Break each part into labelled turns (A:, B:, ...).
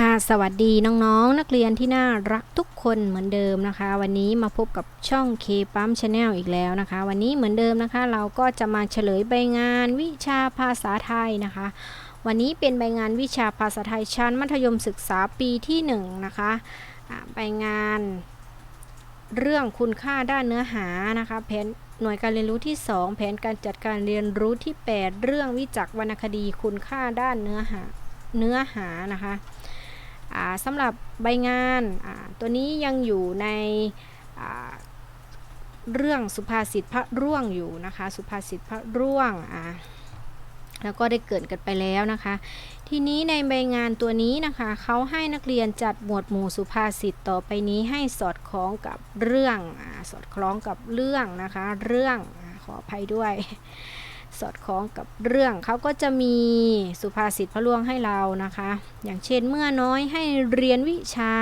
A: ค่ะสวัสดีน้องๆนักเรียนที่น่ารักทุกคนเหมือนเดิมนะคะ วันนี้มาพบกับช่อง K ปั๊มชาแนลอีกแล้วนะคะ วันนี้เหมือนเดิมนะคะ เราก็จะมาเฉลยใบงานวิชาภาษาไทยนะคะ วันนี้เป็นใบงานวิชาภาษาไทยชั้นมัธยมศึกษาปีที่1นงนะคะใบงาน เรื่องคุณค่าด้านเนื้อหานะคะแผนหน่วยการเรียนรู้ที่ 2 แผนการจัดการเรียนรู้ที่ 8 เรื่องวิจักรวรรณคดีคุณค่าด้านเนื้อหาเนื้อหานะคะ สำหรับใบงานตัวนี้ยังอยู่ในเรื่องสุภาษิตพระร่วงอยู่นะคะ สุภาษิตพระร่วงอ่าแล้วก็ได้เกิดกันไปแล้วนะคะ ทีนี้ในใบงานตัวนี้นะคะเขาให้นักเรียนจัดหมวดหมู่สุภาษิตต่อไปนี้ให้สอดคล้องกับเรื่องอสอดคล้องกับเรื่องนะคะ เรื่องอขออภัยด้วย สอดคล้องกับเรื่องเขาก็จะมีสุภาษิตพระล่วงให้เรานะคะ อย่างเช่นเมื่อน้อยให้เรียนวิชา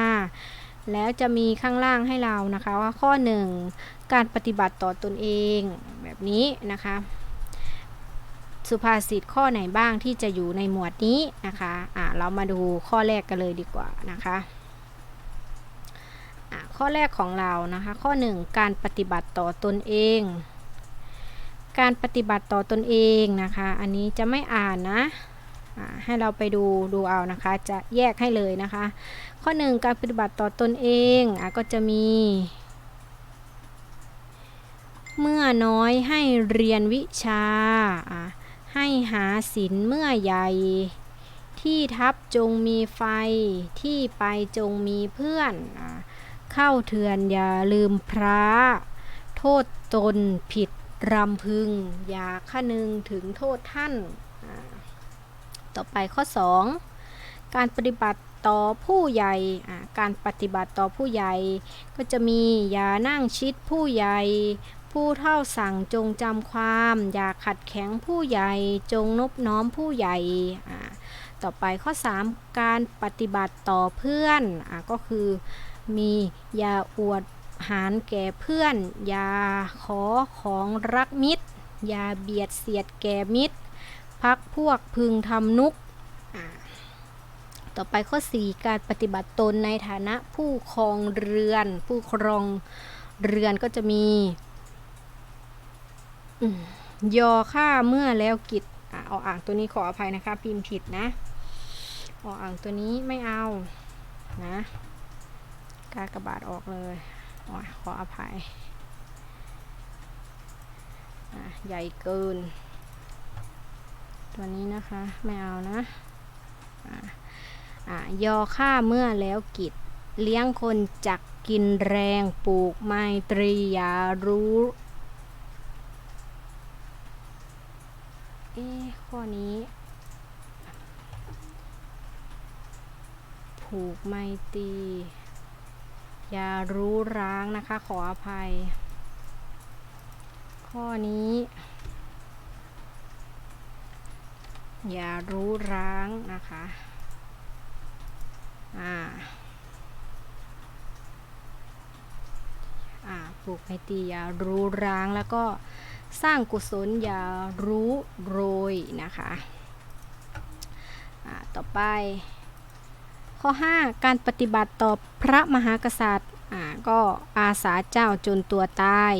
A: แล้วจะมีข้างล่างให้เรานะคะว่าข้อ 1 การปฏิบัติต่อตนเองแบบนี้นะคะ สุภาษิตข้อไหนบ้างที่จะอยู่ในหมวดนี้นะคะอะเรามาดูข้อแรกกันเลยดีกว่านะคะะข้อแรกของเรานะคะ ข้อ 1 การปฏิบัติต่อตนเอง การปฏิบัติต่อตนเองนะคะ อันนี้จะไม่อ่านนะให้เราไปดูดูเอานะคะ จะแยกให้เลยนะคะ ข้อ 1 การปฏิบัติต่อตนเองอก็จะมี เมื่อน้อยให้เรียนวิชา ให้หาศิลเมื่อใหญ่ ที่ทับจงมีไฟ ที่ไปจงมีเพื่อนอเข้าเถื่อนอย่าลืมพระ โทษตนผิด รำพึง อย่าคนึงถึงโทษท่าน ต่อไปข้อ 2 การปฏิบัติต่อผู้ใหญ่ การปฏิบัติต่อผู้ใหญ่ ก็จะมีอย่านั่งชิดผู้ใหญ่ ผู้เท่าสั่งจงจำความ อย่าขัดแข็งผู้ใหญ่ จงนบน้อมผู้ใหญ่ ต่อไปข้อ 3 การปฏิบัติต่อเพื่อนอก็คือมีอย่าอวด หารแก่เพื่อน อย่าขอของรักมิตร อย่าเบียดเสียดแก่มิตร พักพวกพึงทำนุก ต่อไปข้อ 4 การปฏิบัติตนในฐานะผู้ครองเรือน ผู้ครองเรือนก็จะมีอยอค่าเมื่อแล้วกิจอะเอาอ่างตัวนี้ขออภัยนะคะ พิมพ์ผิดนะเอาอ่างตัวนี้ไม่เอานะกากระบาดออกเลย ขออภัยใหญ่เกิน ตัวนี้นะคะไม่เอานะอะอะยอค่าเมื่อแล้วกิจ เลี้ยงคนจักกินแรงปลูกไมตรีอย่ารู้เอ๊ข้อนี้ ผูกไมตรี อย่ารู้ร้างนะคะ ขออภัย ข้อนี้ อย่ารู้ร้างนะคะ อ่า อ่าปลูกไมตรีอย่ารู้ร้างแล้วก็สร้างกุศลอย่ารู้โรยนะคะ อ่า ต่อไป ข้อ 5 การปฏิบัติต่อพระมหากษัตริย์ก็อาสาเจ้าจนตัวตาย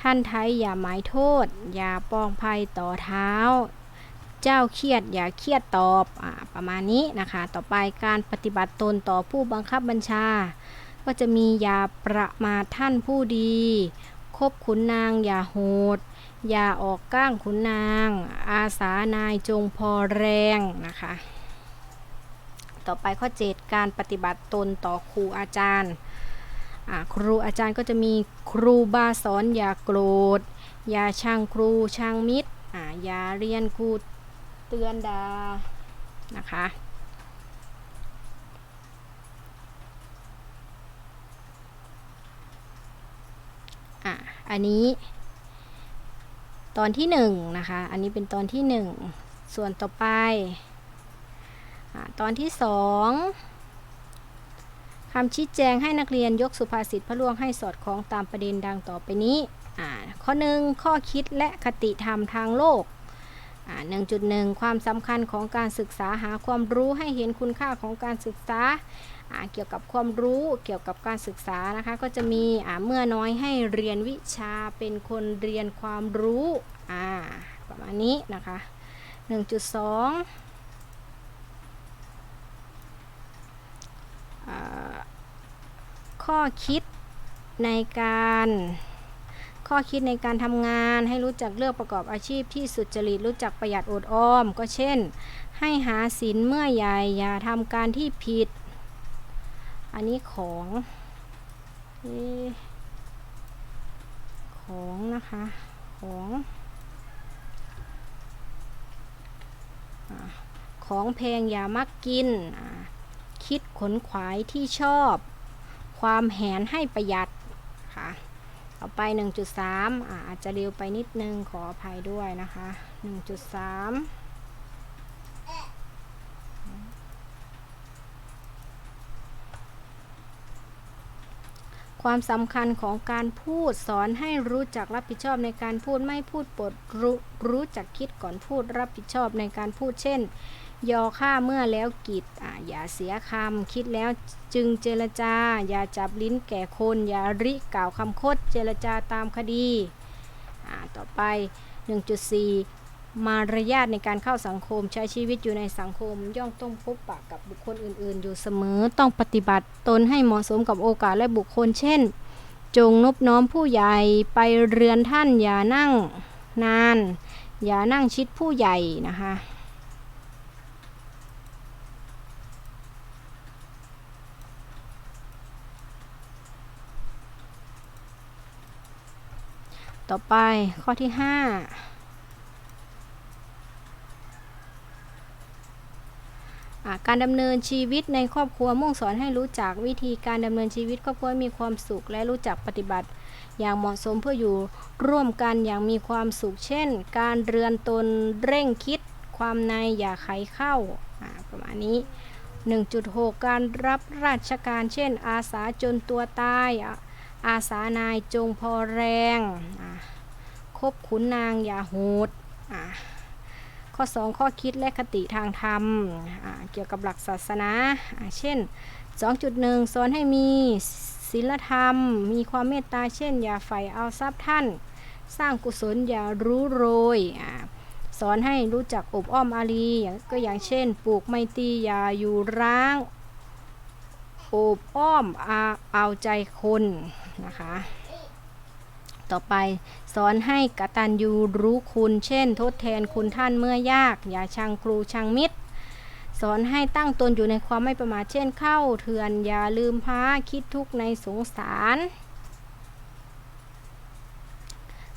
A: ท่านไทยอย่าหมายโทษ อย่าปองภัยต่อเท้า เจ้าเครียดอย่าเครียดตอบอประมาณนี้นะคะ ต่อไปการปฏิบัติตนต่อผู้บังคับบัญชา ก็จะมีอย่าประมาทท่านผู้ดีคบขุนนางอย่าโหด อย่าออกก้างขุนนาง อาสานายจงพอแรงนะคะ ต่อไปข้อ 7 การปฏิบัติตนต่อครูอาจารย์ครูอาจารย์ก็จะมีครูบาสอนอย่าโกรธ อย่าช่างครูช่างมิตรออย่าเรียนครูเตือนดานะคะอะอันนี้ตอนที่หนึ่งนะคะ อันนี้เป็นตอนที่หนึ่งส่วนต่อไป ตอนที่สองคำชี้แจงให้นักเรียนยกสุภาษิตพระล่วงให้สอดคล้องตามประเด็นดังต่อไปนี้ ข้อหนึ่งข้อคิดและคติธรรมทางโลกอ่า1.1 ความสำคัญของการศึกษาหาความรู้ให้เห็นคุณค่าของการศึกษาเกี่ยวกับความรู้เกี่ยวกับการศึกษานะคะก็จะมีเมื่อน้อยให้เรียนวิชาเป็นคนเรียนความรู้ประมาณนี้นะคะ 1.2อ่า ข้อคิดในการข้อคิดในการทำงานให้รู้จักเลือกประกอบอาชีพที่สุจริตรู้จักประหยัดอดออม ก็เช่น ให้หาสินเมื่อใหญ่อย่าทำการที่ผิด อันนี้ของอของนะคะของอของแพงอย่ามักกิน คิดขนขวายที่ชอบ ความแหนให้ประหยัดค่ะต่อไป 1.3อ่าอาจจะเร็วไปนิดนึงขออภัยด้วยนะคะ 1.3ความสำคัญของการพูดสอนให้รู้จักรับผิดชอบในการพูดไม่พูดปดรู้รู้จักคิดก่อนพูดรับผิดชอบในการพูดเช่น ยอค่าเมื่อแล้วกิจออย่าเสียคำคิดแล้วจึงเจรจา อย่าจับลิ้นแก่คน อย่าริกล่าวคำคดเจรจาตามคดีอ่าต่อไป 1.4 มารยาทในการเข้าสังคมใช้ชีวิตอยู่ในสังคม ย่อมต้องพบปะกับบุคคลอื่น ๆ อยู่เสมอต้องปฏิบัติตนให้เหมาะสมกับโอกาสและบุคคล เช่น จงนบน้อมผู้ใหญ่ไปเรือนท่านอย่านั่งนาน อย่านั่งชิดผู้ใหญ่นะคะ ต่อไปข้อที่5อ่าการดำเนินชีวิตในครอบครัวมุ่งสอนให้รู้จักวิธีการดำเนินชีวิตครอบครัวมีความสุขและรู้จักปฏิบัติ อย่างเหมาะสมเพื่ออยู่ร่วมกันอย่างมีความสุข เช่น การเรือนตนเร่งคิด ความในอย่าไขเข้าอ่าประมาณนี้ 1.6 การรับราชการ เช่น อาสาจนตัวตาย อาสานายจงพอแรงคบขุนนางอย่าโหดข้อ 2 ข้อคิดและคติทางธรรม เกี่ยวกับหลักศาสนาอ่าเช่น 2.1 สอนให้มีศีลธรรม มีความเมตตา เช่น อย่าใฝ่เอาทรัพย์ท่าน สร้างกุศลอย่ารู้โรยอสอนให้รู้จักอบอ้อมอารีก็อย่างเช่น ปลูกไมตรีอย่าอยู่ร้าง อบอ้อมอเอาใจคน นะคะ ต่อไปสอนให้กตัญญูรู้คุณ เช่น ทดแทนคุณท่านเมื่อยาก อย่าชังครูชังมิตร สอนให้ตั้งตนอยู่ในความไม่ประมาทเช่นเข้าเถื่อนอย่าลืมพาคิดทุกในสงสาร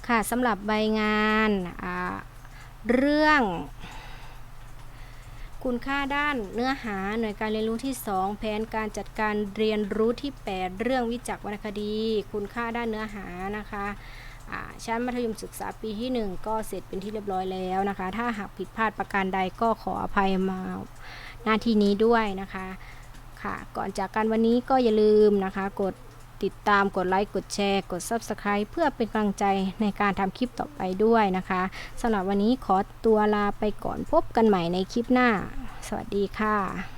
A: ค่ะสำหรับใบงานเรื่อง คุณค่าด้านเนื้อหาหน่วยการเรียนรู้ที่ 2 แผนการจัดการเรียนรู้ที่ 8 เรื่องวิจักรวรรณคดี คุณค่าด้านเนื้อหานะคะชั้นมัธยมศึกษาปีที่ 1 ก็เสร็จเป็นที่เรียบร้อยแล้วนะคะ ถ้าหากผิดพลาดประการใดก็ขออภัยมาหน้าที่นี้ด้วยนะคะค่ะก่อนจากกันวันนี้ก็อย่าลืมนะคะ กด ติดตามกดไลค์กดแชร์ กด Subscribe เพื่อเป็นกำลังใจในการทำคลิปต่อไปด้วยนะคะสำหรับวันนี้ขอตัวลาไปก่อนพบกันใหม่ในคลิปหน้า สวัสดีค่ะ